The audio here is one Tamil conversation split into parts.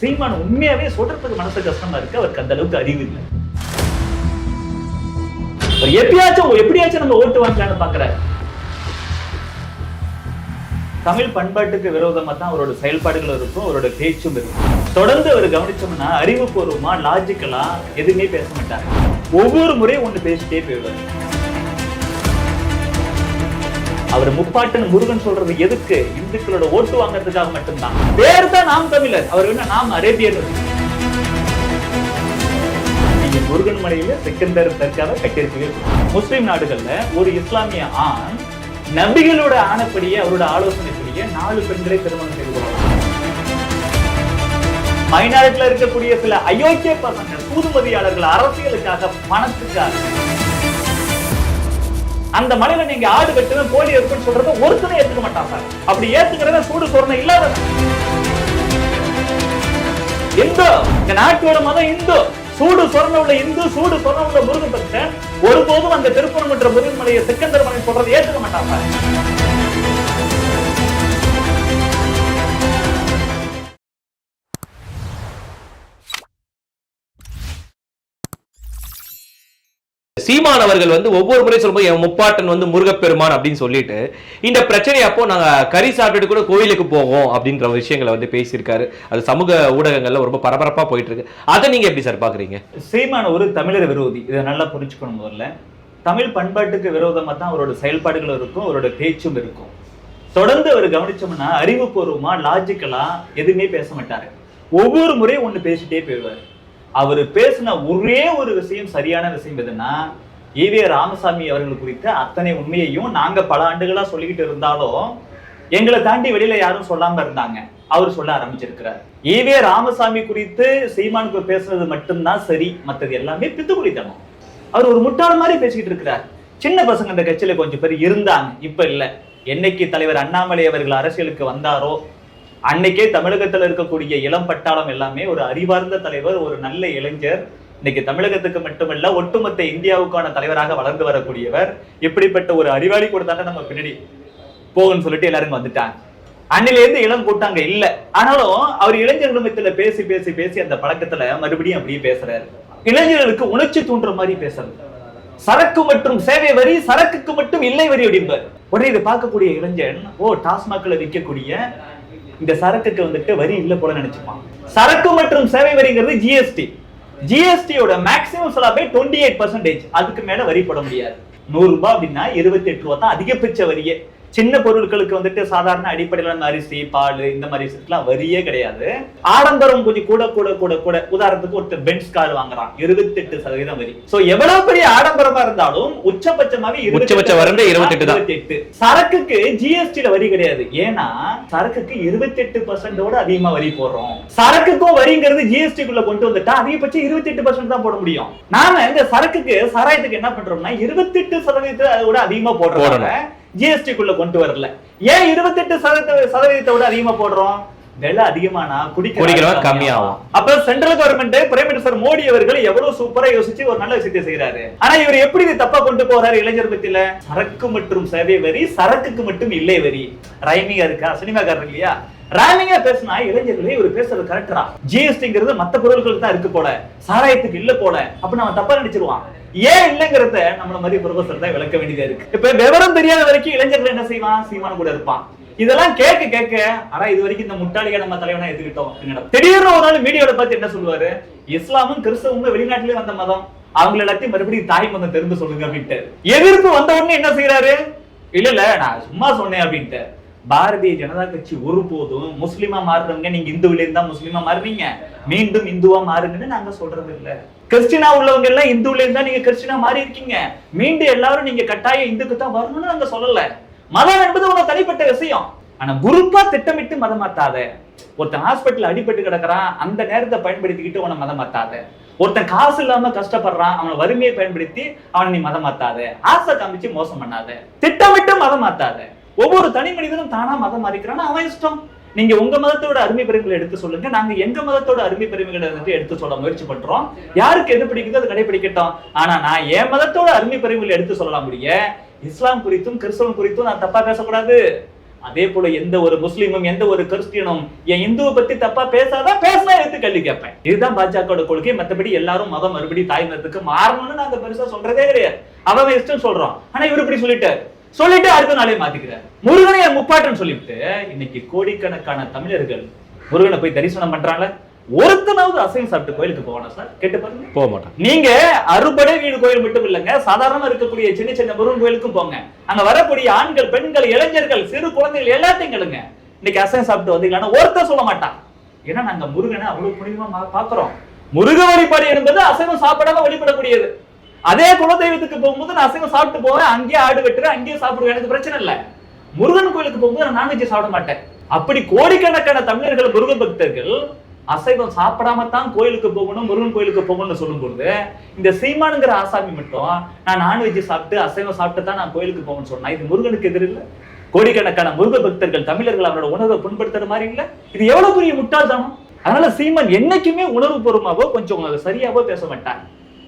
சீமான் உண்மையாவே சொல்றதுக்கு மனசு கஷ்டமா இருக்கு. அவருக்கு அந்த அளவுக்கு அறிவு இல்லை. அவர் எப்படியாச்சும் எப்படியாச்சும் நம்ம ஓட்டு வாங்கலாம்னு பாக்குறாரு. தமிழ் பண்பாட்டுக்கு விரோதமா தான் அவரோட செயல்பாடுகள் இருக்கும் அவரோட பேச்சும் இருக்கும். தொடர்ந்து அவர் கவனிச்சோம்னா அறிவுபூர்வமா லாஜிக்கலா எதுவுமே பேச மாட்டாங்க ஒவ்வொரு முறையும் ஒண்ணு பேசிட்டே போயிடுவாரு. அவர் முப்பாட்டன் முருகன் சொல்றது எதுக்கு? இந்துக்களோட ஓட்டு வாங்குறதுக்காக மட்டும்தான். பேர் தான் நாம் தமிழர். அவர் என்ன நாம் அரேபியர். முருகன் மலையில சிக்கந்தர் தற்காக கட்டியிருக்கவே முஸ்லிம் நாடுகள்ல ஒரு இஸ்லாமிய ஆண் நபிகளோட ஆணப்படியே அவரோட ஆலோசனைப்படியே நாலு பெண்களை திருமணம் செய்து கொள்ளலாம் மைனாரிட்டில இருக்கக்கூடிய சில அயோக்கிய பசங்க தூதுமதியாளர்கள் அரசியலுக்காக பணத்துக்காக. அந்த மலையில நீங்க ஆடு வெட்டுவேன் கோழி இருக்குன்னு சொல்றத ஒருத்தனை ஏத்துக்க மாட்டான் சார். அப்படி ஏத்துக்கிறத சூடு சொரணை இல்லாத இந்து இந்த நாட்டோட மதம் இந்து. சூடு சொரண உள்ள இந்து சூடு சொரண உள்ள முருகன் பக்தன் ஒருபோதும் அந்த திருப்பணம் என்ற முருகன் மலையை சிக்கந்தர் மலை சொல்றதை ஏத்துக்க மாட்டான் சார். சீமான் அவர்கள் வந்து ஒவ்வொரு முறை சொல்லும்போது என் முப்பாட்டன் வந்து முருகப்பெருமான் அப்படின்னு சொல்லிட்டு இந்த பிரச்சனை அப்போ நாங்க கறி சாப்பிட்டுட்டு கூட கோயிலுக்கு போவோம் அப்படின்ற விஷயங்களை வந்து பேசியிருக்காரு. அது சமூக ஊடகங்கள்ல ரொம்ப பரபரப்பா போயிட்டு இருக்கு அதை நீங்க எப்படி சார் பாக்குறீங்க? சீமான் ஒரு தமிழர் விரோதி. இதை நல்லா புரிஞ்சுக்கணும் முதல்ல. தமிழ் பண்பாட்டுக்கு விரோதமா தான் அவரோட செயல்பாடுகள் இருக்கும் அவரோட பேச்சும் இருக்கும். தொடர்ந்து அவர் கவனிச்சோம்னா அறிவுபூர்வமா லாஜிக்கலா எதுவுமே பேச மாட்டாரு. ஒவ்வொரு முறையும் ஒண்ணு பேசிட்டே போயிடுவாரு. அவர் பேசின ஒரே ஒரு விஷயம் சரியான விஷயம் எதுன்னா ஈவே ராமசாமி அவர்கள் குறித்த அத்தனை உண்மையையும் நாங்க பல ஆண்டுகளா சொல்லிக்கிட்டு இருந்தாலும் எங்களை தாண்டி வெளியில யாரும் சொல்லாம இருந்தாங்க. அவர் சொல்ல ஆரம்பிச்சிருக்கிறார். ஈவே ராமசாமி குறித்து சீமானுக்கு பேசுனது மட்டும்தான் சரி மற்றது எல்லாமே பித்துக்குடித்தனம் அவர் ஒரு முட்டாள் மாதிரி பேசிக்கிட்டு இருக்கிறார். சின்ன பசங்க இந்த கட்சியில கொஞ்சம் பேர் இருந்தாங்க இப்ப இல்ல. என்னைக்கு தலைவர் அண்ணாமலை அவர்கள் அரசியலுக்கு வந்தாரோ அன்னைக்கே தமிழகத்துல இருக்கக்கூடிய இளம் பட்டாளம் எல்லாமே ஒரு அறிவார்ந்த தலைவர் ஒரு நல்ல இளைஞர். இன்னைக்கு தமிழகத்துக்கு மட்டுமல்ல ஒட்டுமொத்த இந்தியாவுக்கான தலைவராக வளர்ந்து வரக்கூடியவர். இப்படிப்பட்ட ஒரு அறிவாளி கூட தானே நம்ம பின்னாடி போகும்னு சொல்லிட்டு எல்லாரும் வந்துட்டாங்க. அன்னில இருந்து இளம் கூட்டாங்க இல்ல. ஆனாலும் அவர் இளைஞர் குடும்பத்துல பேசி பேசி பேசி அந்த பழக்கத்துல மறுபடியும் அப்படியே பேசுறாரு. இளைஞர்களுக்கு உணர்ச்சி தூண்டுற மாதிரி பேசுறது. சரக்கு மற்றும் சேவை வரி சரக்குக்கு மட்டும் இல்லை வரி அப்படின்பார் உடனே இதை பார்க்கக்கூடிய இளைஞன் ஓ டாஸ்மாக்ல விற்கக்கூடிய இந்த சரக்குக்கு வந்துட்டு வரி இல்ல போல நினைச்சுப்பான். சரக்கு மற்றும் சேவை வரிங்கிறது ஜிஎஸ்டி ஜிஎஸ்டியோட மேக்ஸிமம் ஸ்லாபே டுவெண்ட்டி எயிட் பர்சன்டேஜ் அதுக்கு மேல வரி போட முடியாது. நூறு ரூபாய் அப்படின்னா இருபத்தி எட்டு ரூபா தான் அதிகபட்ச வரியே. சின்ன பொருட்களுக்கு வந்துட்டு சாதாரண அடிப்படையில நம்ம அரிசி பால் இந்த மாதிரி விஷயத்துக்குலாம் வரியே கிடையாது. ஆடம்பரம் கொஞ்சம் கூட கூட கூட கூட. உதாரணத்துக்கு ஒருத்தர் பென்ஸ் கார் வாங்குறான் இருபத்தெட்டு சதவீதம் வரி. சோ எவ்வளவு பெரிய ஆடம்பரமா இருந்தாலும் உச்சபட்சமாவே உச்சபட்ச வரம்பே 28 தான். 28. சரக்குக்கு ஜிஎஸ்டில வரி கிடையாது. ஏன்னா சரக்குக்கு இருபத்தி எட்டு பர்சன்டோட அதிகமா வரி போடுறோம். சரக்குக்கும் வரிங்கிறது ஜிஎஸ்டி குள்ள கொண்டு வந்துட்டா அதிகபட்சம் இருபத்தி எட்டு பர்சன்ட் தான் போட முடியும். நாம இந்த சரக்குக்கு சாராயத்துக்கு என்ன பண்றோம்னா இருபத்தி எட்டு சதவீதத்தை விட அதிகமா போடுறோம் போடணும். ஜிஎஸ்டி குள்ள கொண்டு வரல. ஏன் இருபத்தெட்டு சதவீத சதவீதத்தை விட அதிகமா போடுறோம்? விலை அதிகமானா குடிக்கிறவன் கம்மியாகும். அப்ப central government prime minister Modi அவர்கள் எவ்வளவு சூப்பரா யோசிச்சு ஒரு நல்ல விஷயத்தை செய்யறாரு ஆனா இவர் எப்படி இதை தப்பா கொண்டு போறாரு இளைஞர் பத்தியில? சரக்கு மற்றும் சேவை வரி சரக்குக்கு மட்டும் இல்லை வரி. ரைமிங்கா இருக்கா? சினிமாக்காரர் இல்லையா? ராமிங்கா பேசினா இளைஞர்களே இவர் பேசுறது கரெக்டரா ஜிஎஸ்டிங்கிறது மத்த பொருட்களுக்கு தான் இருக்கு போல. சாராயத்துக்கு இல்ல போல. அப்ப நம்ம தப்பா நினைச்சிருவான். ஏன் இல்லங்கிறத நம்மள மாதிரி ப்ரொஃபசர் தான் விளக்க வேண்டியதா இருக்கு. இப்ப விவரம் தெரியாத வரைக்கும் இளைஞர்கள் என்ன செய்வான்? சீமான கூட இருப்பான். இதெல்லாம் கேட்க கேட்க ஆனா இது வரைக்கும் இந்த முட்டாளிகளை நம்ம தலைவனா எடுத்துக்கிட்டோம் என்னடா. திடீர்னு ஒரு நாள் மீடியாவில பார்த்து என்ன சொல்லுவாரு? இஸ்லாமும் கிறிஸ்தவமும் வெளிநாட்டிலே வந்த மதம். அவங்க எல்லாத்தையும் மறுபடியும் தாய் மதம் தெரிந்து சொல்லுங்க அப்படின்ட்டு. எதிர்ப்பு வந்த உடனே என்ன செய்யறாரு இல்ல இல்ல நான் சும்மா சொன்னேன் அப்படின்ட்டு. பாரதிய ஜனதா கட்சி ஒருபோதும் முஸ்லிமா மாறுறவங்க நீங்க இந்துவில இருந்தா முஸ்லிமா மாறுவீங்க. மீண்டும் இந்துவா மாறுங்கன்னு நாங்க சொல்றது இல்ல. கிறிஸ்டினா உள்ளவங்க எல்லாம் இந்துல இருந்தா நீங்க கிறிஸ்டினா மாறி இருக்கீங்க. மீண்டும் எல்லாரும் நீங்க கட்டாயம் இந்துக்கு தான் வரணும்னு நாங்க சொல்லல. மதம் என்பது உனக்கு தனிப்பட்ட விஷயம். ஆனா குரூப்பா திட்டமிட்டு மதம் மாத்தாத ஒருத்தன் ஹாஸ்பிட்டல் அடிபட்டு கிடக்குறான் அந்த நேரத்தை பயன்படுத்திக்கிட்டு உன மதம் மாத்தாத ஒருத்தன் காசு இல்லாம கஷ்டப்படுறான் அவன வறுமையை பயன்படுத்தி அவனை நீ மதம் மாத்தாத ஆசை காமிச்சு மோசம் பண்ணாத. திட்டமிட்டு மதம் மாத்தாத ஒவ்வொரு தனி மனிதனும் தானா மதம் மாறிக்கிறான்னு அவன் இஷ்டம். நீங்க உங்க மதத்தோட அருமை பெருமைகளை எடுத்து சொல்லுங்க. நாங்க எங்க மதத்தோட அருமை பெருமைகளை வந்துட்டு எடுத்து சொல்ல முயற்சி பண்றோம். யாருக்கு எது பிடிக்குதோ அது கடைபிடிக்கட்டும் ஆனா நான் என் மதத்தோட அருமை பெருமைகளை எடுத்து சொல்லலாம் முடிய இஸ்லாம் குறித்தும் கிறிஸ்தவம் குறித்தும் நான் தப்பா பேசக்கூடாது. அதே போல எந்த ஒரு முஸ்லீமும் எந்த ஒரு கிறிஸ்டியனும் என் இந்துவை பத்தி தப்பா பேசாதான் பேசினா எடுத்து கல்வி கேட்பேன். இதுதான் பாஜகவோட கொள்கை. மத்தபடி எல்லாரும் மதம் மறுபடி தாய் மதத்துக்கு மாறணும்னு நாங்க பெருசா சொல்றதே கிடையாது. அவன் இஷ்டம் சொல்றோம் ஆனா இவர் இப்படி சொல்லிட்டாரு. சொல்லிட்டு அடுத்த நாளே மாத்திக்கிறார். முருகனை முப்பாட்டன் சொல்லிவிட்டு இன்னைக்கு கோடிக்கணக்கான தமிழர்கள் முருகனை போய் தரிசனம் பண்றாங்க. ஒருத்தனாவது அசைவம் சாப்பிட்டு கோயிலுக்கு போவானா சார்? கேட்டு பாருங்க. போக மாட்டான். நீங்க அறுபடை வீடு கோயில் மட்டும் இல்லைங்க சாதாரணமா இருக்கக்கூடிய சின்ன சின்ன முருகன் கோயிலுக்கும் போங்க. அங்க வரக்கூடிய ஆண்கள் பெண்கள் இளைஞர்கள் சிறு குழந்தைகள் எல்லாத்தையும் கேளுங்க. இன்னைக்கு அசைவம் சாப்பிட்டு வந்தீங்களான்னா ஒருத்தர் சொல்ல மாட்டான். ஏன்னா நாங்க முருகனை அவ்வளவு புனிதமா பாக்குறோம் முருக வழிபாடு என்பது அசைவம் சாப்பிடாம வழிபடக்கூடியது. அதே குலதெய்வத்துக்கு போகும்போது நான் அசைவம் சாப்பிட்டு போவேன் அங்கேயே ஆடு வெட்டுறேன் அங்கேயே சாப்பிடுவேன் எனக்கு பிரச்சனை இல்ல. முருகன் கோயிலுக்கு போகும்போது நான் நான்வெஜ் சாப்பிட மாட்டேன். அப்படி கோடிக்கணக்கான தமிழர்கள் முருக பக்தர்கள் அசைவம் சாப்பிடாம தான் கோயிலுக்கு போகணும் முருகன் கோயிலுக்கு போகணும்னு சொல்லும்போது இந்த சீமானுங்கிற ஆசாமி மட்டும் நான் நான்வெஜ் சாப்பிட்டு அசைவம் சாப்பிட்டு தான் நான் கோயிலுக்கு போகணும்னு சொன்னா இது முருகனுக்கு எதிர் இல்ல. கோடிக்கணக்கான முருக பக்தர்கள் தமிழர்கள் அவரோட உணர்வை புண்படுத்துற மாதிரி இல்ல. இது எவ்வளவு பெரிய முட்டாள்தானோ அதனால சீமான் என்னைக்குமே உணர்வு பூர்வமாகவோ கொஞ்சம் சரியாவோ பேச மாட்டாங்க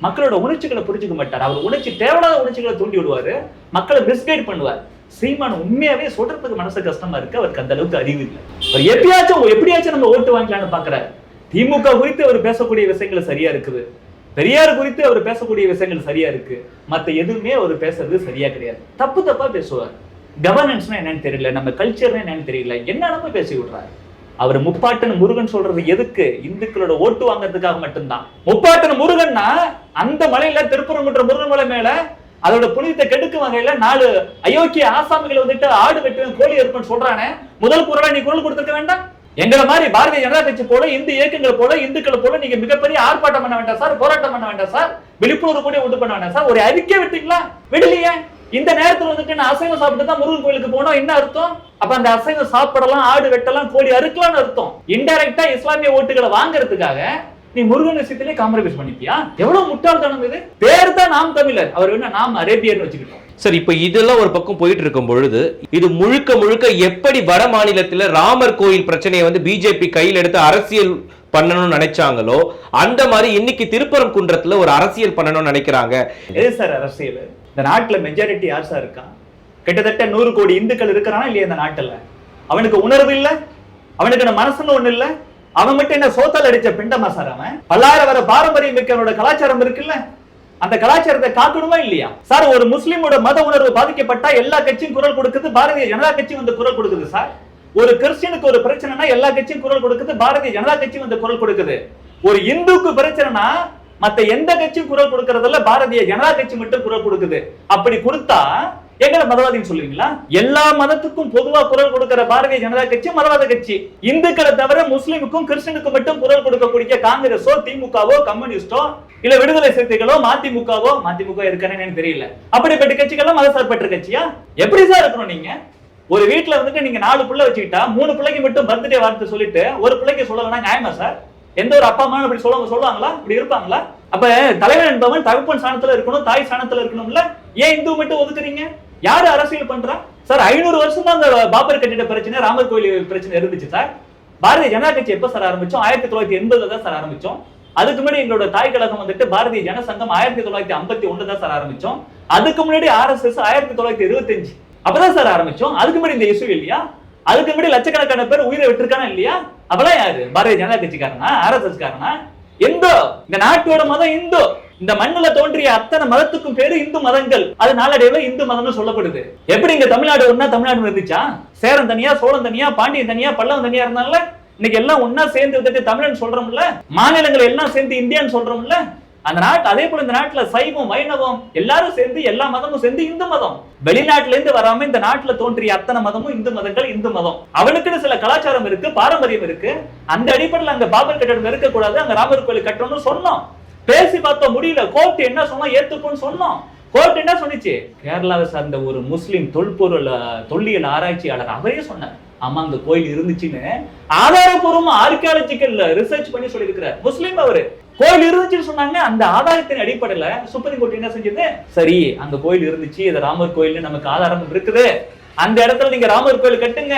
மக்களோட உணர்ச்சிகளை புரிஞ்சுக்க மாட்டார். அவர் உணர்ச்சி தேவையில்லாத உணர்ச்சிகளை தூண்டி விடுவாரு. மக்களை மிஸ்கைட் பண்ணுவார். சீமான் உண்மையாவே சொல்றதுக்கு மனசு கஷ்டமா இருக்கு. அவருக்கு அந்த அளவுக்கு அறிவு இல்லை. அவர் எப்படியாச்சும் எப்படியாச்சும் நம்ம ஓட்டு வாங்கலாம்னு பாக்குறாரு திமுக குறித்து அவர் பேசக்கூடிய விஷயங்கள் சரியா இருக்குது. பெரியார் குறித்து அவர் பேசக்கூடிய விஷயங்கள் சரியா இருக்கு. மத்த எதுவுமே அவர் பேசுறது சரியா கிடையாது. தப்பு தப்பா பேசுவார். கவர்னன்ஸ்னா என்னன்னு தெரியல. நம்ம கல்ச்சர்னா என்னன்னு தெரியல. என்னென்னமோ பேசி விடுறாரு. அவர் முப்பாட்டன் முருகன் சொல்றது எதுக்கு? இந்துக்களோட ஓட்டு வாங்குறதுக்காக மட்டும்தான். முப்பாட்டன் முருகன்னா அந்த மலையில திருப்பரங்குன்ற முருகன் மலை மேல அதோட புனிதத்தை கெடுக்கும் வகையில நாலு அயோக்கிய ஆசாமிகளை வந்துட்டு ஆடு வெட்டுவேன் கோழி இருப்பேன்னு சொல்றானே. முதல் குரலா நீ குரல் கொடுத்துருக்க வேண்டாம்? எங்களை மாதிரி பாரதிய ஜனதா கட்சி போல இந்து இயக்கங்கள் போல இந்துக்களை போல நீங்க மிகப்பெரிய ஆர்ப்பாட்டம் பண்ண வேண்டாம் சார். போராட்டம் பண்ண வேண்டாம் சார். விழிப்புணர்வு கூட உண்டு பண்ண வேண்டாம் சார். ஒரு அறிக்கை விட்டீங்களா? விடலையே. இந்த நேரத்துல வந்துட்டு நான் அசைவம் சாப்பிட்டு தான் முருகன் கோயிலுக்கு போனோம். என்ன அர்த்தம்? அப்ப அந்த அசைவம் சாப்பிடலாம் ஆடு வெட்டலாம் கோழி அறுக்கலாம்னு அர்த்தம். இன்டைரக்டா இஸ்லாமிய ஓட்டுகளை வாங்குறதுக்காக நீ முருகன் விஷயத்திலே காம்ப்ரமைஸ் பண்ணிப்பியா எவ்வளவு முட்டாள்தனம் இது? பேர் தான் நாம் தமிழர். அவர் என்ன நாம் அரேபியர்னு வச்சுக்கிட்டோம். சரி இப்ப இதெல்லாம் ஒரு பக்கம் போயிட்டு இருக்கும் பொழுது இது முழுக்க முழுக்க எப்படி வட மாநிலத்துல ராமர் கோயில் பிரச்சனையை வந்து பிஜேபி கையில் எடுத்து அரசியல் பண்ணணும்னு நினைச்சாங்களோ அந்த மாதிரி இன்னைக்கு திருப்பரங்குன்றத்துல ஒரு அரசியல் பண்ணணும்னு நினைக்கிறாங்க. சார் அரசியல்? இந்த நாட்டுல மெஜாரிட்டி யார் சார் இருக்கான் கிட்டத்தட்ட நூறு கோடி இந்துக்கள் இருக்கிறானா இல்லையா இந்த நாட்டுல? அவனுக்கு உணர்வு இல்ல. அவனுக்கு என்ன மனசுன்னு ஒண்ணு இல்ல. அவன் மட்டும் என்ன சோத்தால் அடிச்ச பிண்டமா சார் அவன்? பல்லாயிரம் வர பாரம்பரியம் மிக்கவனோட கலாச்சாரம் இருக்குல்ல. அந்த கலாச்சாரத்தை காக்கணுமா இல்லையா? சார் ஒரு முஸ்லிமோட மத உணர்வு பாதிக்கப்பட்டா எல்லா கட்சியும் குரல் கொடுக்குது பாரதிய ஜனதா கட்சி வந்து குரல் கொடுக்குது சார் ஒரு கிறிஸ்டியனுக்கு ஒரு பிரச்சனைனா எல்லா கட்சியும் குரல் கொடுக்குது பாரதிய ஜனதா கட்சி வந்து குரல் கொடுக்குது. ஒரு இந்துக்கு பிரச்சனைனா மத்த எந்த கட்சியும் குரல் கொடுக்கறதில்ல பாரதிய ஜனதா கட்சி மட்டும் குரல் கொடுக்குது. அப்படி கொடுத்தா எங்களை மதவாதின்னு சொல்லுவீங்களா? எல்லா மதத்துக்கும் பொதுவா குரல் கொடுக்கிற பாரதிய ஜனதா கட்சி மதவாத கட்சி. இந்துக்களை தவிர முஸ்லிமுக்கும் கிறிஸ்டனுக்கும் மட்டும் குரல் கொடுக்கக்கூடிய காங்கிரஸோ திமுகவோ கம்யூனிஸ்டோ இல்ல விடுதலை சிறுத்தைகளோ மதிமுகவோ மதிமுக இருக்கானே தெரியல. அப்படிப்பட்ட கட்சிகள்லாம் மதசார்பற்ற கட்சியா? எப்படி சார் இருக்கணும் நீங்க? ஒரு வீட்டுல வந்துட்டு நீங்க நாலு பிள்ளை வச்சுக்கிட்டா மூணு பிள்ளைக்கு மட்டும் பர்த்டே வார்த்தை சொல்லிட்டு ஒரு பிள்ளைக்கு சொல்லலன்னா நியாயமா சார்? எந்த ஒரு அப்பா அம்மா அப்படி சொல்லுவாங்க சொல்லுவாங்களா? இப்படி இருப்பாங்களா? அப்ப தலைவன் என்பவன் தகப்பன் சாணத்துல இருக்கணும் தாய் சாணத்துல இருக்கணும்ல? ஏன் இந்து மட்டும் ஒதுக்குறீங்க? யாரு அரசியல் பண்றா? சார் ஐநூறு வருஷம் தான் அந்த பாபர் கட்டிட பிரச்சனை ராமர் கோயில் பிரச்சனை இருந்துச்சு சார். பாரதிய ஜனதா கட்சி எப்ப சார் ஆரம்பிச்சோம்? ஆயிரத்தி தொள்ளாயிரத்தி எண்பதுல தான் சார் ஆரம்பிச்சோம். அதுக்கு முன்னாடி எங்களோட தாய் கழகம் வந்துட்டு பாரதிய ஜனசங்கம் ஆயிரத்தி தொள்ளாயிரத்தி ஐம்பத்தி ஒண்ணு தான் சார் ஆரம்பிச்சோம். அதுக்கு முன்னாடி ஆர்எஸ்எஸ் ஆயிரத்தி தொள்ளாயிரத்தி இருபத்தஞ்சு அப்பதான் சார் ஆரம்பிச்சோம். அதுக்கு முன்னாடி இந்த இஷ்யூ இல்லையா? அதுக்கு முன்னாடி லட்சக்கணக்கான பேர் உயிரை விட்டுருக்கானா இல்லையா? அவெல்லாம் யாரு? பாரதிய ஜனதா கட்சிக்காரனா? ஆர்எஸ்எஸ் காரனா? இந்து. இந்த நாட்டோட மதம் இந்து. இந்த மண்ணுல தோன்றிய அத்தனை மதத்துக்கும் பேரு இந்து மதங்கள். அது நாளடைவில் இந்து மதம்னு சொல்லப்படுது. எப்படி இங்க தமிழ்நாடு ஒண்ணா தமிழ்நாடு இருந்துச்சா? சேரன் தனியா சோழன் தனியா பாண்டியன் தனியா பல்லவன் தனியா இருந்தாங்கல்ல? இன்னைக்கு எல்லாம் ஒன்னா சேர்ந்து வந்துட்டு தமிழன் சொல்றோம்ல? மாநிலங்கள் எல்லாம் சேர்ந்து இந்தியான்னு சொல்றோம்ல? அந்த நாட்டு அதே போல இந்த நாட்டுல சைவம் வைணவம் எல்லாரும் சேர்ந்து எல்லா மதமும் சேர்ந்து இந்து மதம். வெளிநாட்டுல இருந்து வராம இந்த நாட்டுல தோன்றிய அத்தனை மதமும் இந்து மதங்கள் இந்து மதம். அவனுக்குன்னு சில கலாச்சாரம் இருக்கு பாரம்பரியம் இருக்கு. அந்த அடிப்படையில் அங்க பாபர் கட்டடம் இருக்கக்கூடாது அங்க ராமர் கோயில் கட்டணும்னு சொன்னோம். பேசி பார்த்தோம் முடியல. கோர்ட் என்ன சொன்னா ஏத்துக்கும்னு சொன்னோம். கோர்ட் என்ன சொன்னுச்சு? கேரளாவை சார்ந்த ஒரு முஸ்லிம் தொல்பொருள் தொல்லியல் ஆராய்ச்சியாளர் அவரே சொன்னார். ஆமா அந்த கோயில் இருந்துச்சுன்னு. ஆதாரபூர்வமா ஆர்கியாலஜிக்கல் ரிசர்ச் பண்ணி சொல்லியிருக்கிறார். முஸ்லீம் அவரு. கோயில் இருந்துச்சுன்னு சொன்னாங்க. அந்த ஆதாரத்தின் அடிப்படையில சுப்ரீம் கோர்ட் என்ன செஞ்சது? சரி அந்த கோயில் இருந்துச்சு. இது ராமர் கோயில்னு நமக்கு ஆதாரம் இருக்குது. அந்த இடத்துல நீங்க ராமர் கோயில் கட்டுங்க.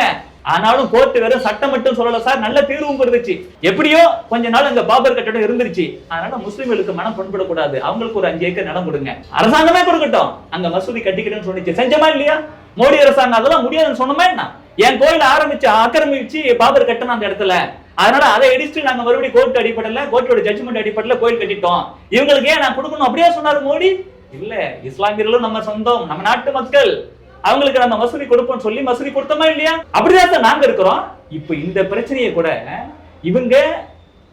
ஆனாலும் கோர்ட் வெறும் சட்டம் மட்டும் சொல்லல சார். நல்ல தீர்வும் இருந்துச்சு எப்படியோ கொஞ்ச நாள் அங்க பாபர் கட்டடம் இருந்துருச்சு. அதனால முஸ்லிம்களுக்கு மனம் புண்படக்கூடாது. அவங்களுக்கு ஒரு அஞ்சு ஏக்கர் நிலம் கொடுங்க. அரசாங்கமே கொடுக்கட்டும். அங்க மசூதி கட்டிக்கிட்டேன்னு சொன்னிச்சு. செஞ்சமா இல்லையா? மோடி அரசாங்கம் அதெல்லாம் முடியாதுன்னு சொன்னோமா என்ன? என் கோயில ஆரம்பிச்சு ஆக்கிரமிச்சு பாபர் கட்டணும் அந்த இடத்துல. அதனால அதை இடிச்சுட்டு நாங்க மறுபடியும் கோர்ட் அடிப்படையில கோர்ட்டோட ஜட்ஜ்மெண்ட் அடிப்படையில கோயில் கட்டிட்டோம். இவங்களுக்கு ஏன் நான் கொடுக்கணும்? அப்படியே சொன்னாரு மோடி. இல்ல இஸ்லாமியர்களும் நம்ம சொந்தம். நம்ம நாட்டு மக்கள். அவங்களுக்கு நம்ம மசூதி கொடுப்போம்னு சொல்லி மசூதி கொடுத்தோமா இல்லையா? அப்படிதான் சார் நாங்க இருக்கிறோம். இப்போ இந்த பிரச்சனையை கூட இவங்க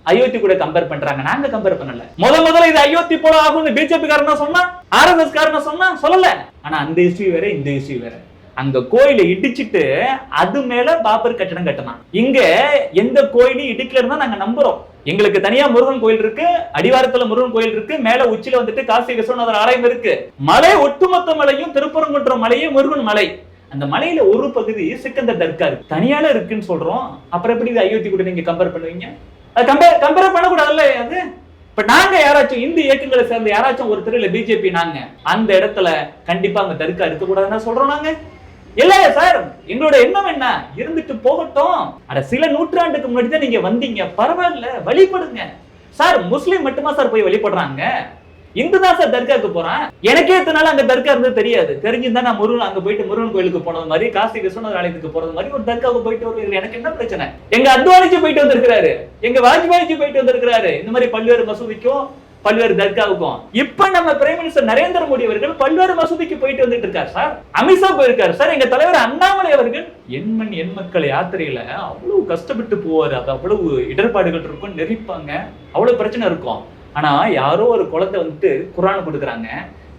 அயோத்தி கூட கம்பேர் பண்றாங்க. நாங்க கம்பேர் பண்ணல. முத முதல்ல இது அயோத்தி போல ஆகும்னு பிஜேபி காரனா சொன்னா ஆர்எஸ்எஸ் காரனா சொன்னா சொல்லல. ஆனா அந்த இஷ்யூ வேற இந்த இஷ்யூ வேற. அங்க கோயிலை இடிச்சிட்டு அது மேல பாப்பர் கட்டடம் கட்டணும் இங்க எந்த கோயிலையும் இடிக்கலன்னு தான் நாங்க நம்புறோம். எங்களுக்கு தனியா முருகன் கோயில் இருக்கு அடிவாரத்துல முருகன் கோயில் இருக்கு மேல உச்சில வந்துட்டு காசி விஸ்வநாதர் ஆலயம் இருக்கு. மலை ஒட்டுமொத்த மலையும் திருப்பரங்குன்றம் மலையே முருகன் மலை. அந்த மலையில ஒரு பகுதி சிக்கந்தர் தர்கா இருக்கு. தனியால இருக்குன்னு சொல்றோம். அப்புறம் எப்படி இது அயோத்தி கூட நீங்க கம்பேர் பண்ணுவீங்க? கம்பேர் கம்பேர் பண்ணக்கூடாதுல்ல அது? இப்ப நாங்க யாராச்சும் இந்து இயக்கங்களை சேர்ந்த யாராச்சும் ஒரு தெருல பிஜேபி நாங்க அந்த இடத்துல கண்டிப்பா அங்க தர்கா இருக்க கூடாதுன்னு சொல்றோம் நாங்க. இல்லையா சார் எங்களோட எண்ணம் என்ன? இருந்துட்டு போகட்டும். அட சில நூற்றாண்டுக்கு முன்னாடி தான் நீங்க வந்தீங்க. பரவாயில்ல வழிபடுங்க. சார் முஸ்லீம் மட்டுமா சார் போய் வழிபடுறாங்க? இந்து தான் சார் தர்காக்கு போறான். எனக்கே எத்தனால அங்க தர்கா இருந்து தெரியாது. தெரிஞ்சிருந்தா நான் முருகன் அங்க போயிட்டு முருகன் கோயிலுக்கு போனது மாதிரி காசி விஸ்வநாதர் ஆலயத்துக்கு போறது மாதிரி ஒரு தர்காவுக்கு போயிட்டு வருவீங்க எனக்கு என்ன பிரச்சனை? எங்க அத்வானிஜி போயிட்டு வந்திருக்கிறாரு. எங்க வாஜ்பாய்ஜி போயிட்டு வந்திருக்கிறாரு. இந்த மாதிரி பல்வேறு மசூதிக்கும் பல்வேறு தர்காவுக்கும். இப்ப நம்ம பிரைம் மினிஸ்டர் நரேந்திர மோடி அவர்கள் பல்வேறு மசூதிக்கு போயிட்டு வந்துட்டு இருக்காரு சார் அமித்ஷா போயிருக்காரு சார் எங்க தலைவர் அண்ணாமலை அவர்கள் எண்மண் எண் மக்கள் யாத்திரையில அவ்வளவு கஷ்டப்பட்டு போவாரு. அது அவ்வளவு இடர்பாடுகள் இருக்கும் நெரிப்பாங்க அவ்வளவு பிரச்சனை இருக்கும். ஆனா யாரோ ஒரு குளத்தை வந்துட்டு குரான் கொடுக்குறாங்க.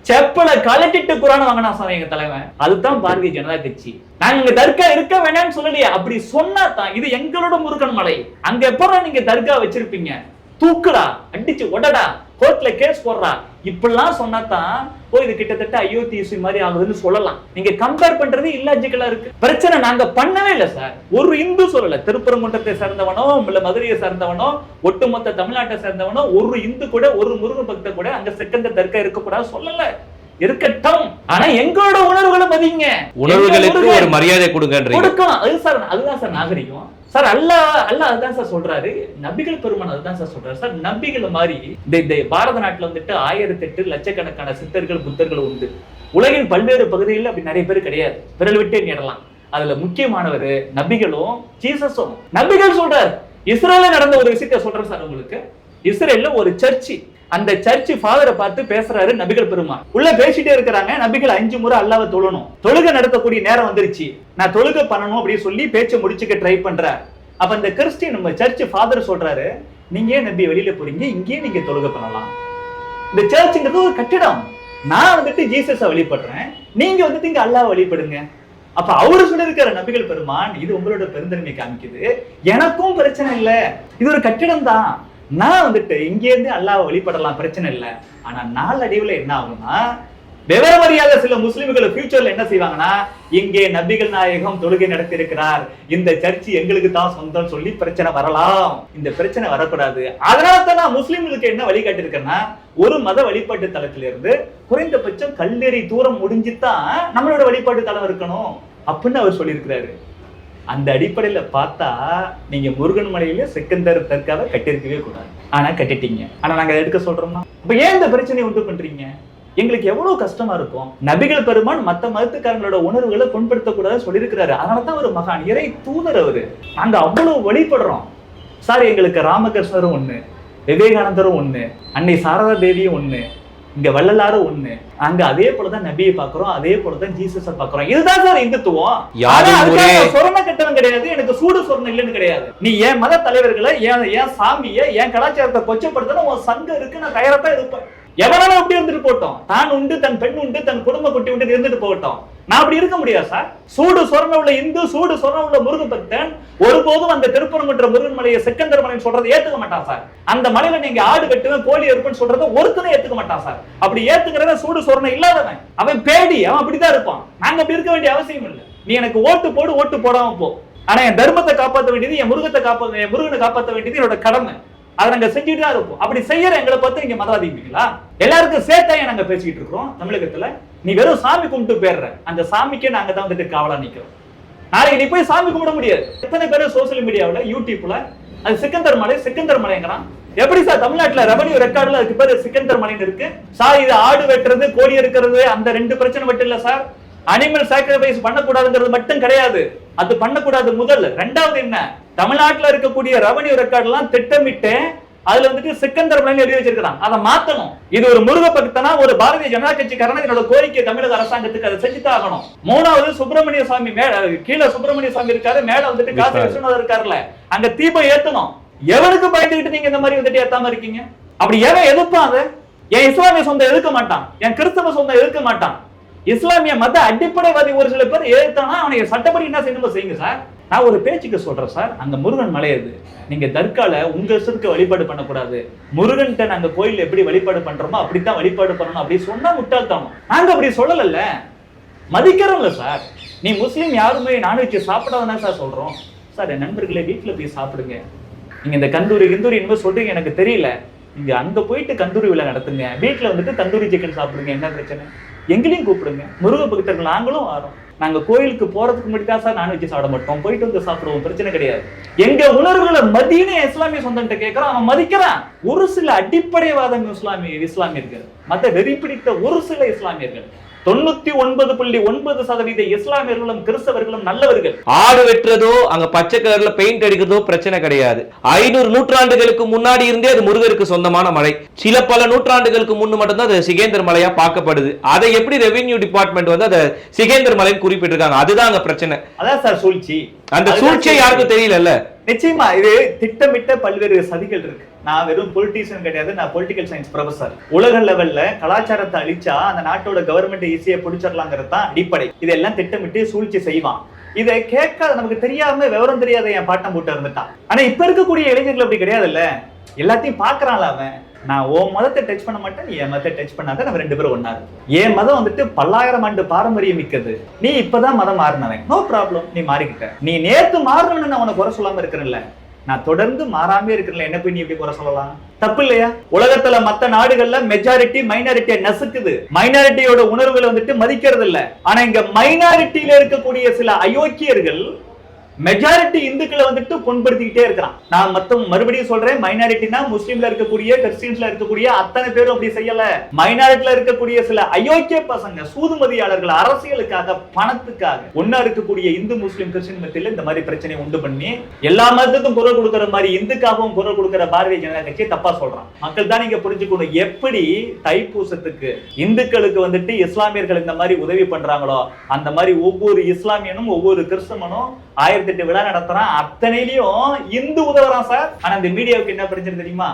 செப்பலை கலட்டிட்டு குரான் வாங்கினா சார் எங்க தலைவன். அதுதான் பாரதிய ஜனதா கட்சி. நாங்க இங்க தர்கா இருக்க வேணாம்னு சொல்லலையே. அப்படி சொன்னா தான் இது எங்களோட முருகன் மலை. அங்க எப்பறம் நீங்க தர்கா வச்சிருப்பீங்க? தூக்குடா அடிச்சு உடடா. கோர்ட்ல கேஸ் போடுறா. இப்படிலாம் சொன்னா தான் ஓ இது கிட்டத்தட்ட அயோத்தி இஷ்யூ மாதிரி ஆகுதுன்னு சொல்லலாம். நீங்க கம்பேர் பண்றது இல்லாஜிக்கலா இருக்கு. பிரச்சனை நாங்க பண்ணவே இல்லை சார் ஒரு இந்து சொல்லல. திருப்பரங்குன்றத்தை சேர்ந்தவனோ இல்ல மதுரையை சேர்ந்தவனோ ஒட்டுமொத்த தமிழ்நாட்டை சேர்ந்தவனோ ஒரு இந்து கூட ஒரு முருகன் பக்த கூட அங்க செகண்ட் தர்க்கா இருக்கக்கூடாது சொல்லல. இருக்கட்டும். ஆனா எங்களோட உணர்வுகளை மதிங்க உணர்வுகளுக்கு ஒரு மரியாதை கொடுங்கன்றீங்க. கொடுக்கலாம். அது சார் அதுதான் சார் நாகரிகம். சார் அல்லாஹ் அல்லாஹ் அதுதான் சார் சொல்றாரு. நபிகள் பெருமான் அதுதான் சார் சொல்றாரு. சார் நபிகள் மாதிரி இந்த பாரத நாட்டுல வந்துட்டு ஆயிரத்தி எட்டு லட்சக்கணக்கான சித்தர்கள் புத்தர்கள் உண்டு. உலகின் பல்வேறு பகுதிகளில் அப்படி நிறைய பேர் கிடையாது. விரல் விட்டே எண்ணிடலாம். அதுல முக்கியமானவர் நபிகளும் ஜீசஸும். நபிகள் சொல்றாரு. இஸ்ரேல நடந்த ஒரு விஷயத்த சொல்றேன் சார் உங்களுக்கு. இஸ்ரேல்ல ஒரு சர்ச்சு அந்த சர்ச் ஃபாதரை பார்த்து பேசுறாரு நபிகள் பெருமான் உள்ள பேசிட்டே இருக்கிறாங்க நபிகள் அஞ்சு முறை அல்லாவை தொழணும். தொழுகை நடத்தக்கூடிய நேரம் வந்துருச்சு. நான் தொழுகை பண்ணணும் அப்படின்னு சொல்லி பேச்சை முடிச்சுக்க ட்ரை பண்றார். அப்ப அந்த கிறிஸ்டின் நம்ம சர்ச் ஃபாதர் சொல்றாரு நீங்க ஏன் நபி வெளியில போறீங்க? இங்கேயே நீங்க தொழுகை பண்ணலாம். இந்த சர்ச்சுங்கிறது ஒரு கட்டிடம். நான் வந்துட்டு ஜீசஸை வழிபடுறேன். நீங்க வந்துட்டு இங்க அல்லாஹ் வழிபடுங்க. அப்ப அவரு சொல்லிருக்கிற நபிகள் பெருமான் இது உங்களோட பெருந்தன்மை காமிக்குது. எனக்கும் பிரச்சனை இல்லை. இது ஒரு கட்டிடம் தான் நான் வந்துட்டு இங்கேருந்து அல்லாவை அல்லாஹ் வழிபடலாம் பிரச்சனை இல்லை. ஆனா நாளடைவுல என்ன ஆகும்னா விவரம் சில முஸ்லிம்கள் ஃபியூச்சர்ல என்ன செய்வாங்கன்னா இங்கே நபிகள் நாயகம் தொழுகை நடத்தியிருக்கிறார். இந்த சர்ச்சு எங்களுக்கு தான் சொந்தம் சொல்லி பிரச்சனை வரலாம். இந்த பிரச்சனை வரக்கூடாது. அதனால தான் நான் முஸ்லிம்களுக்கு என்ன வழிகாட்டியிருக்கேன்னா ஒரு மத வழிபாட்டு தலத்திலிருந்து இருந்து குறைந்தபட்சம் கல்லெறி தூரம் முடிஞ்சுதான் நம்மளோட வழிபாட்டு தலம் இருக்கணும். அப்படின்னு அவர் சொல்லியிருக்கிறாரு. அந்த அடிப்படையில பார்த்தா நீங்கள் முருகன் மலையில செகந்தர் தற்காவை கட்டியிருக்கவே கூடாது. ஆனால் கட்டிட்டீங்க. ஆனால் நாங்கள் அதை எடுக்க சொல்றோம்னா? இப்போ ஏன் இந்த பிரச்சனையை உண்டு பண்றீங்க? எங்களுக்கு எவ்வளவு கஷ்டமா இருக்கும். நபிகள் பெருமான் மத்த மதத்துக்காரங்களோட உணர்வுகளை புண்படுத்தக்கூடாது சொல்லியிருக்கிறாரு. அதனால தான் ஒரு மகான். இறை தூதர் அவரு. நாங்க அவ்வளவு வழிபடுறோம். சார் எங்களுக்கு ராமகிருஷ்ணரும் ஒண்ணு விவேகானந்தரும் ஒண்ணு அன்னை சாரதா தேவியும் ஒண்ணு இங்க வள்ளலாரும் ஒண்ணு. அங்க அதே போலதான் நபியை பாக்குறோம் அதே போலதான் ஜீசஸ பாக்குறோம் இதுதான் சார் இந்துத்துவம். சொரண கட்டணம் கிடையாது எனக்கு சூடு சொரணம் இல்லைன்னு கிடையாது. நீ என் மத தலைவர்களை என் என் சாமியை என் கலாச்சாரத்தை கொச்சப்படுத்தணும்? உன் சங்கம் இருக்கு நான் தயாரத்தான் இருப்பேன். எவனாலும் அப்படி இருந்துட்டு போட்டோம்? தான் உண்டு தன் பெண் உண்டு தன் குடும்ப குட்டி உண்டு இருந்துட்டு போகட்டும் நான் அப்படி இருக்க முடியாது சார். சூடு சொரண உள்ள இந்து சூடு சொரண உள்ள முருக பக்தன் ஒருபோதும் அந்த திருப்பரங்குன்ற முருகன் மலையை செக்கந்தர் மலைன்னு சொல்றதை ஏத்துக்க மாட்டான் சார். அந்த மலையில நீங்க ஆடு கட்டுவேன் கோழி இருப்பேன்னு சொல்றதை ஒருத்தனும் ஏத்துக்க மாட்டான் சார். அப்படி ஏத்துக்கிறத சூடு சொரண இல்லாதவன். அவன் பேடி அவன் அப்படிதான் இருப்பான். நாங்க அப்படி இருக்க வேண்டிய அவசியம் இல்லை. நீ எனக்கு ஓட்டு போடு ஓட்டு போடாம போ. ஆனா என் தர்மத்தை காப்பாற்ற வேண்டியது என் முருகத்தை காப்பாற்ற என் முருகனை காப்பாற்ற வேண்டியது என்னோட கடமை. அதை நாங்க செஞ்சுட்டு தான் இருப்போம். அப்படி செய்யற எங்களை பார்த்து நீங்க மதவாதிங்களா எல்லாருக்கும் சேர்த்தா நாங்க பேசிக்கிட்டு இருக்கிறோம் தமிழகத்துல. நீ வெறும் சாமி கும்பிட்டு போயிடுற. அந்த சாமிக்கே நாங்க தான் வந்துட்டு காவலா நிக்கிறோம். நாளைக்கு நீ போய் சாமி கும்பிட முடியாது. எத்தனை பேர் சோசியல் மீடியாவுல யூடியூப்ல அது சிக்கந்தர் மலை சிக்கந்தர் மலைங்கிறான். எப்படி சார் தமிழ்நாட்டுல ரெவன்யூ ரெக்கார்டுல அதுக்கு பேர் சிக்கந்தர் மலைன்னு இருக்கு? சார் இது ஆடு வெட்டுறது கோழி இருக்கிறது அந்த ரெண்டு பிரச்சனை மட்டும் இல்ல சார். அனிமல் சாக்ரிஃபைஸ் பண்ணக்கூடாதுங்கிறது மட்டும் கிடையாது. அது பண்ணக்கூடாது முதல் ரெண்டாவது என்ன? தமிழ்நாட்டுல இருக்கக்கூடிய ரெவன்யூ ரெக்கார்ட் எல்லாம் திட்டமிட்டு அதுல வந்துட்டு சிக்கந்தர் எழுதி வச்சிருக்கான் அதை மாத்தணும். இது ஒரு முருக பக்தனா ஒரு பாரதிய ஜனதா கட்சிக்காரனா என்னோட கோரிக்கை தமிழக அரசாங்கத்துக்கு அதை செஞ்சுதான் ஆகணும். மூணாவது சுப்பிரமணிய சாமி மேல கீழே சுப்பிரமணிய சாமி இருக்காரு மேல வந்துட்டு காசி விஸ்வநாதர் இருக்காருல்ல. அங்க தீபம் ஏத்தணும். எவனுக்கு பயந்துகிட்டு நீங்க இந்த மாதிரி வந்துட்டு ஏத்தாம இருக்கீங்க? அப்படி எவன் எதிர்ப்பான் அதை? என் இஸ்லாமிய சொந்தம் எதிர்க்க மாட்டான். என் கிறிஸ்தவ சொந்தம் எதிர்க்க மாட்டான். இஸ்லாமிய மத அடிப்படைவாதி ஒரு சில பேர் எதிர்த்தானா அவனுக்கு சட்டப்படி என்ன செய்யணுமோ செய்யுங்க சார். நான் ஒரு பேச்சுக்கு சொல்றேன் சார். அங்கே முருகன் மலையது நீங்க தர்கால உங்க இஷ்டத்துக்கு வழிபாடு பண்ணக்கூடாது. முருகன்கிட்ட நாங்கள் கோயில் எப்படி வழிபாடு பண்றோமோ அப்படித்தான் வழிபாடு பண்ணணும் அப்படி சொன்னா முட்டாள்தனம். நாங்கள் அப்படி சொல்லலைல்ல. மதிக்கிறோம்ல சார். நீ முஸ்லீம் யாருமே நான்வெஜ் சாப்பிடாதான் சார் சொல்றோம். சார் என் நண்பர்களே வீட்டில் போய் சாப்பிடுங்க. நீங்க இந்த கந்தூரி கிந்தூரி என்பது சொல்கிறீங்க எனக்கு தெரியல. நீங்கள் அங்க போயிட்டு கந்தூரி விழா நடத்துங்க. வீட்டில் வந்துட்டு தந்தூரி சிக்கன் சாப்பிடுங்க என்ன பிரச்சனை? எங்களையும் கூப்பிடுங்க. முருக பக்தர்கள் நாங்களும் வரோம். நாங்க கோயிலுக்கு போறதுக்கு முன்னாடி தான் சார் நான்வெஜ் சாப்பிட மாட்டோம். போயிட்டு வந்து சாப்பிடுவோம். பிரச்சனை கிடையாது. எங்க உணர்வுகளை மதியனே இஸ்லாமிய சொந்தன்ட்ட கேட்கறான் அவன் மதிக்கிறான். ஒரு சில அடிப்படைவாதம் இஸ்லாமிய இஸ்லாமியர்கள். மத்த வெறி பிடித்த ஒரு சில இஸ்லாமியர்கள். தொண்ணூத்தி ஒன்பது புள்ளி ஒன்பது சதவீத இஸ்லாமியர்களும் கிறிஸ்தவர்களும் நல்லவர்கள். ஆடு வெட்டுறதோ அங்க பச்சை கலர்ல பெயிண்ட் அடிக்கிறதோ பிரச்சனை கிடையாது. ஐநூறு நூற்றாண்டுகளுக்கு முன்னாடி இருந்தே அது முருகருக்கு சொந்தமான மலை. சில பல நூற்றாண்டுகளுக்கு முன்னு மட்டும்தான் அது சிகேந்தர் மலையா பார்க்கப்படுது. அதை எப்படி ரெவென்யூ டிபார்ட்மெண்ட் வந்து அதை சிகேந்தர் மலைன்னு குறிப்பிட்டிருக்காங்க. அதுதான் அங்க பிரச்சனை. அதான் சார் சூழ்ச்சி. அந்த சூழ்ச்சியை யாருக்கும் தெரியலல்ல? நிச்சயமா இது திட்டமிட்ட பல்வேறு சதிகள் இருக்கு. நான் வெறும் பொலிட்டீஷியன் கிடையாது நான் பொலிட்டிக்கல் சயின்ஸ் ப்ரொஃபசர் உலக லெவல்ல கலாச்சாரத்தை அழிச்சா அந்த நாட்டோட கவர்மெண்ட் ஈஸியா பிடிச்சிடலாங்கிறது தான் அடிப்படை. இதெல்லாம் திட்டமிட்டு சூழ்ச்சி செய்வான். இதை கேட்காத நமக்கு தெரியாம விவரம் தெரியாத என் பாட்டம் போட்டு இருந்துட்டான். ஆனா இப்ப இருக்கக்கூடிய இளைஞர்கள் அப்படி கிடையாதுல்ல. எல்லாத்தையும் பாக்குறான்ல அவன். நான் உன் மதத்தை டச் பண்ண மாட்டேன் நீ என் மதத்தை டச் பண்ணாத நம்ம ரெண்டு பேரும் ஒன்றா இருக்கும். என் மதம் வந்துட்டு பல்லாயிரம் ஆண்டு பாரம்பரியம் மிக்கது. நீ இப்பதான் மதம் மாறினவன். நோ ப்ராப்ளம் நீ மாறிக்கிட்ட. நீ நேற்று மாறணும்னு நான் உனக்கு குறை சொல்லாமல் இருக்கிறேன்ல. நான் தொடர்ந்து மாறாமே இருக்கிறேன் என்ன போய் நீ இப்படி குறை சொல்லலாம்? தப்பு இல்லையா? உலகத்துல மத்த நாடுகள்ல மெஜாரிட்டி மைனாரிட்டியை நசுக்குது. மைனாரிட்டியோட உணர்வுகளை வந்துட்டு மதிக்கிறது இல்ல ஆனா இங்க மைனாரிட்டியில இருக்கக்கூடிய சில அயோக்கியர்கள் மெஜாரிட்டி இந்துக்களை வந்துட்டு புண்படுத்திக்கிட்டே இருக்கிறான். நான் மொத்தம் மறுபடியும் சொல்றேன் மைனாரிட்டினா முஸ்லீம்ல இருக்கக்கூடிய கிறிஸ்டின்ஸ்ல இருக்கக்கூடிய அத்தனை பேரும் அப்படி செய்யல. மைனாரிட்டில இருக்கக்கூடிய சில அயோக்கிய பசங்க சூதுமதியாளர்கள் அரசியலுக்காக பணத்துக்காக ஒன்னா இருக்கக்கூடிய இந்து முஸ்லீம் கிறிஸ்டின் மத்தியில இந்த மாதிரி பிரச்சனை உண்டு பண்ணி எல்லா மதத்துக்கும் குரல் கொடுக்கிற மாதிரி இந்துக்காகவும் குரல் கொடுக்கிற பாரதிய ஜனதா கட்சியை தப்பா சொல்றான். மக்கள் தான் நீங்க புரிஞ்சுக்கணும் எப்படி தைப்பூசத்துக்கு இந்துக்களுக்கு வந்துட்டு இஸ்லாமியர்கள் இந்த மாதிரி உதவி பண்றாங்களோ அந்த மாதிரி ஒவ்வொரு இஸ்லாமியனும் ஒவ்வொரு கிறிஸ்தவனும் ஆயிரத்தி எட்டு விழா நடத்துறான். அத்தனையிலயும் இந்து உதவுறான் சார். ஆனா இந்த மீடியாவுக்கு என்ன பிரச்சனை தெரியுமா?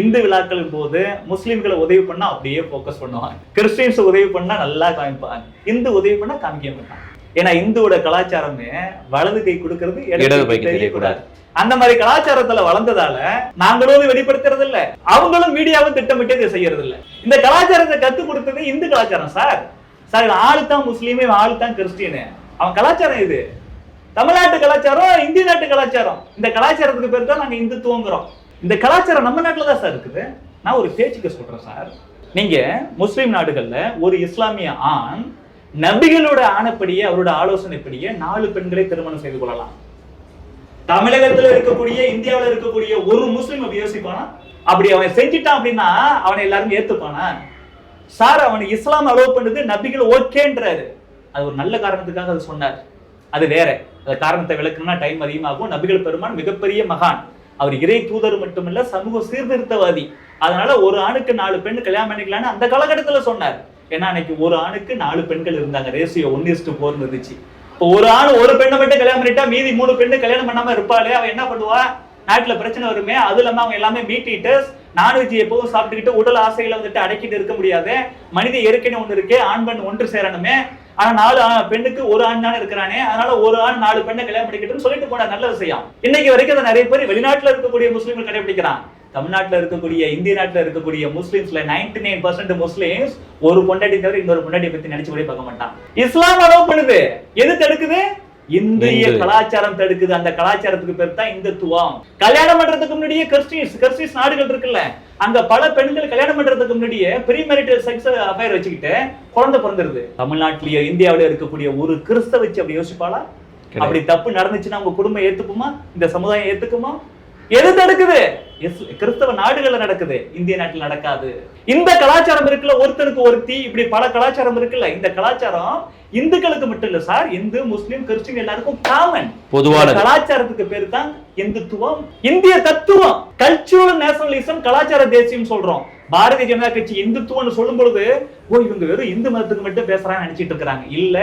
இந்து விழாக்களின் போது முஸ்லிம்களை உதவி பண்ணா அப்படியே ஃபோக்கஸ் பண்ணுவாங்க. கிறிஸ்டியன்ஸ் உதவி பண்ணா நல்லா காமிப்பாங்க. இந்து உதவி பண்ணா காமிக்க மாட்டாங்க. ஏன்னா இந்துவோட கலாச்சாரமே வலது கை கொடுக்கறது இடது கைக்கு தெரியக்கூடாது. அந்த மாதிரி கலாச்சாரத்துல வளர்ந்ததால நாங்களும் வெளிப்படுத்துறது இல்ல அவங்களும் மீடியாவும் திட்டமிட்டு இதை செய்யறது இல்ல இந்த கலாச்சாரத்தை கத்து கொடுத்தது இந்து கலாச்சாரம் சார். சார் இவன் ஆளு தான் முஸ்லீம் இவன் ஆளு தான் கிறிஸ்டியனு அவன் கலாச்சாரம் இது. தமிழ்நாட்டு கலாச்சாரம் இந்திய நாட்டு கலாச்சாரம். இந்த கலாச்சாரத்துக்கு பேர் தான் இந்து இந்துத்துவங்கிறோம். இந்த கலாச்சாரம் நம்ம நாட்டில் தான் சார் இருக்குது. நான் ஒரு பேச்சுக்கு சொல்றேன் சார். நீங்க முஸ்லீம் நாடுகள்ல ஒரு இஸ்லாமிய ஆண் நபிகளோட ஆணைப்படியே அவரோட ஆலோசனைப்படியே நாலு பெண்களை திருமணம் செய்து கொள்ளலாம். தமிழகத்துல இருக்கக்கூடிய இந்தியாவுல இருக்கக்கூடிய ஒரு முஸ்லீம் அப்படி யோசிப்பானா? அப்படி அவன் செஞ்சிட்டான் அப்படின்னா அவனை எல்லாரும் ஏத்துப்பானா? சார் அவனை இஸ்லாம் அலோவ் பண்ணுது நபிகள் ஓகேன்றாரு. அது ஒரு நல்ல காரணத்துக்காக அது சொன்னார். அது வேற. அந்த காரணத்தை விளக்கணும்னா டைம் அதிகமாகும். நபிகள் பெருமான் மிகப்பெரிய மகான். அவர் இறை தூதர் மட்டுமல்ல சமூக சீர்திருத்தவாதி. அதனால ஒரு ஆணுக்கு நாலு பெண் கல்யாணம் பண்ணிக்கலாம்னு அந்த காலகட்டத்தில் சொன்னார். ஏன்னா அன்னைக்கு ஒரு ஆணுக்கு நாலு பெண்கள் இருந்தாங்க. ரேசியோ ஒன் இஸ்டு போர் இருந்துச்சு. இப்போ ஒரு ஆண் ஒரு பெண்ணை மட்டும் கல்யாணம் பண்ணிட்டா மீதி மூணு பெண்ணு கல்யாணம் பண்ணாம இருப்பாளே அவன் என்ன பண்ணுவா? நாட்டுல பிரச்சனை வருமே அது இல்லாம அவங்க எல்லாமே மீட்டிட்டு நான்வெஜ் எப்பவும் சாப்பிட்டுக்கிட்டு உடல் ஆசைகளை வந்துட்டு அடக்கிட்டு இருக்க முடியாது. மனித இயற்கைன்னு ஒன்று இருக்கு ஆண் பெண் ஒன்று சேரணுமே. ஆனா நாலு ஆ- பெண்ணுக்கு ஒரு ஆண் தானே இருக்கிறானே. அதனால ஒரு ஆண் நாலு பெண்ணை கல்யாணம் பண்ணிக்கிட்டு சொல்லிட்டு போன நல்ல விஷயம். இன்னைக்கு வரைக்கும் அதை நிறைய பேர் வெளிநாட்டுல இருக்கக்கூடிய முஸ்லீம்கள் கடைபிடிக்கிறான் தமிழ்நாட்டுல இருக்கக்கூடிய இந்திய நாட்டுல இருக்கக்கூடிய முஸ்லீம்ஸ்ல நைன்டி நைன் பர்சன்ட் முஸ்லீம்ஸ் ஒரு பொண்டாட்டி தவிர இன்னொரு பொண்டாட்டி பத்தி நினைச்சு கூட பார்க்க மாட்டான் இஸ்லாம் அளவு பண்ணுது. எது தடுக்குது இந்திய இந்து. கலாச்சாரம் தடுக்குது. அந்த கலாச்சாரத்துக்கு பேர் தான் இந்துத்துவம். கல்யாணம் பண்றதுக்கு முன்னாடியே கிறிஸ்டியன்ஸ் கிறிஸ்டியன்ஸ் நாடுகள் இருக்குல்ல அங்க பல பெண்கள் கல்யாணம் பண்றதுக்கு முன்னாடியே ப்ரீ மேரிட்டல் செக்ஸ் அஃபேர் வச்சுக்கிட்டு குழந்தை பிறந்துருது. தமிழ்நாட்டிலேயோ இந்தியாவில இருக்கக்கூடிய ஒரு கிறிஸ்தவ வச்சு அப்படி யோசிப்பாளா? அப்படி தப்பு நடந்துச்சுன்னா உங்க குடும்பம் ஏத்துக்குமா? இந்த சமுதாயம் ஏத்துக்குமா? எது தடுக்குது இஸ்- கிறிஸ்தவ நாடுகள்ல நடக்குது. இந்திய நாட்டில் நடக்காது. இந்த கலாச்சாரம் இருக்குல்ல ஒருத்தனுக்கு ஒருத்தி இப்படி பல கலாச்சாரம் இருக்குல்ல இந்த கலாச்சாரம் இந்துக்களுக்கு மட்டும் இல்ல sir Hindu Muslim Christian common common பொதுவானது. கலாச்சாரத்துக்கு பேர் தான் இந்துத்துவம். இந்திய தத்துவம். கல்ச்சுரல் நேஷனலிசம் கலாச்சார தேசியம் சொல்றோம். பாரதிய ஜனதா கட்சி இந்துத்துவம்னு சொல்லும் பொழுது ஓ இவங்க வெறும் இந்து மதத்துக்கு மட்டும் பேசுறாங்கன்னு நினைச்சிட்டு இருக்காங்க இல்ல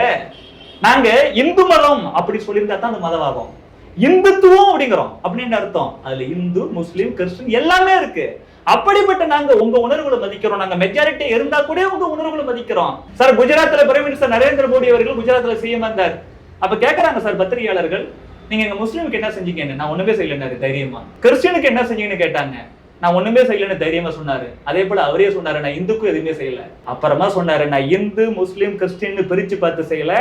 நாங்க இந்து மதம் அப்படி சொல்லியிருந்தா தான் அந்த மதவாதம் இந்துத்துவம் அப்படிங்கிறோம் அப்படின்னு அர்த்தம். அதுல இந்து முஸ்லீம் கிறிஸ்டின் எல்லாமே இருக்கு. அப்படிப்பட்ட நாங்க உங்க உணர்வுகளை மதிக்கிறோம். நாங்க மெஜாரிட்டி இருந்தா கூட உங்க உணர்வுகளை மதிக்கிறோம். சார் குஜராத்ல பிரைம் மினிஸ்டர் நரேந்திர மோடி அவர்கள் குஜராத்ல சிஎம் இருந்தார் அப்ப கேக்குறாங்க சார் பத்திரிகையாளர்கள். நீங்க எங்க முஸ்லீமுக்கு என்ன செஞ்சீங்கன்னு? நான் ஒண்ணுமே செய்யலன்னாரு தைரியமா. கிறிஸ்டியனுக்கு என்ன செஞ்சீங்கன்னு கேட்டாங்க. நான் ஒண்ணுமே செய்யலன்னு தைரியமா சொன்னாரு. அதே போல அவரே சொன்னாரு நான் இந்துக்கும் எதுவுமே செய்யல. அப்புறமா சொன்னாரு நான் இந்து முஸ்லீம் கிறிஸ்டின் பிரிச்சு பார்த்து செய்யல.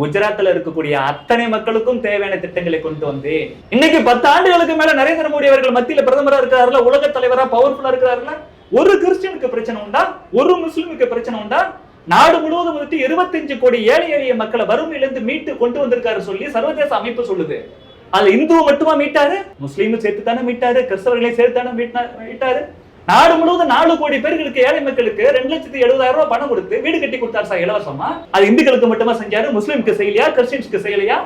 குஜராத்ல இருக்கக்கூடிய அத்தனை மக்களுக்கும் தேவையான திட்டங்களை கொண்டு வந்து இன்னைக்கு பத்து ஆண்டுகளுக்கு மேல நரேந்திர மோடி அவர்கள் மத்தியில பிரதமரா இருக்கிறாருல உலக தலைவரா பவர்ஃபுல்லா இருக்கிறாருல? ஒரு கிறிஸ்டியனுக்கு பிரச்சனை உண்டா? ஒரு முஸ்லிமுக்கு பிரச்சனை உண்டா? நாடு முழுவதும் வந்துட்டு இருபத்தஞ்சு கோடி ஏழை எளிய மக்களை வறுமையிலிருந்து மீட்டு கொண்டு வந்திருக்காரு சொல்லி சர்வதேச அமைப்பு சொல்லுது. அதுல இந்துவை மட்டுமா மீட்டாரு? முஸ்லீமும் சேர்த்து தானே மீட்டாரு? கிறிஸ்தவர்களையும் சேர்த்து தானே மீட்டாரு? நாடு முழுவதும் நாலு கோடி பேர்களுக்கு ஏழை மக்களுக்கு ரெண்டு லட்சத்தி எழுபதாயிரம் ரூபாய் பணம் கொடுத்து வீடு கட்டி கொடுத்தாரு சார் இலவசமா. அது இந்துக்களுக்கு மட்டுமா செஞ்சாரு? முஸ்லீமுக்கு செய்யலையா? கிறிஸ்டின்ஸ்க்கு செய்யலையா?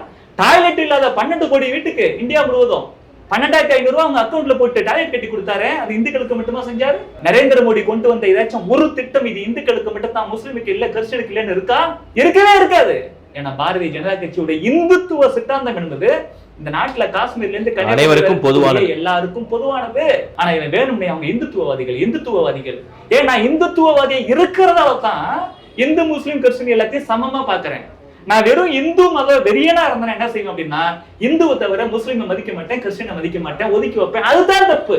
டாய்லெட் இல்லாத பன்னெண்டு கோடி வீட்டுக்கு இந்தியா முழுவதும் பன்னெண்டாயிரத்தி ஐநூறு ரூபாய் அவங்க அக்கௌண்ட்ல போட்டு டாய்லெட் கட்டி கொடுத்தாரு அது இந்துக்களுக்கு மட்டுமா செஞ்சாரு? நரேந்திர மோடி கொண்டு வந்த ஏதாச்சும் ஒரு திட்டம் இது இந்துக்களுக்கு மட்டும் தான் முஸ்லிமுக்கு இல்ல கிறிஸ்டனுக்கு இல்லன்னு இருக்கா? இருக்கவே இருக்காது. ஏன்னா பாரதிய ஜனதா கட்சியோட இந்துத்துவ சித்தாந்தம் என்பது இந்த நாட்டுல காஷ்மீர்ல இருந்து அனைவருக்கும் வரை பொதுவானது. எல்லாருக்கும் பொதுவானது ஆனா இவன் வேணும்னே அவங்க இந்துத்துவவாதிகள் இந்துத்துவவாதிகள். ஏன் நான் இந்துத்துவவாதியா இருக்கிறதால தான் இந்து முஸ்லிம் கிறிஸ்டின் எல்லாத்தையும் சமமா பாக்குறேன். நான் வெறும் இந்து மத வெறியனா இருந்தேன் என்ன செய்வேன் அப்படின்னா இந்துவை தவிர முஸ்லீமை மதிக்க மாட்டேன் கிறிஸ்டினை மதிக்க மாட்டேன் ஒதுக்கி வைப்பேன். அதுதான் தப்பு.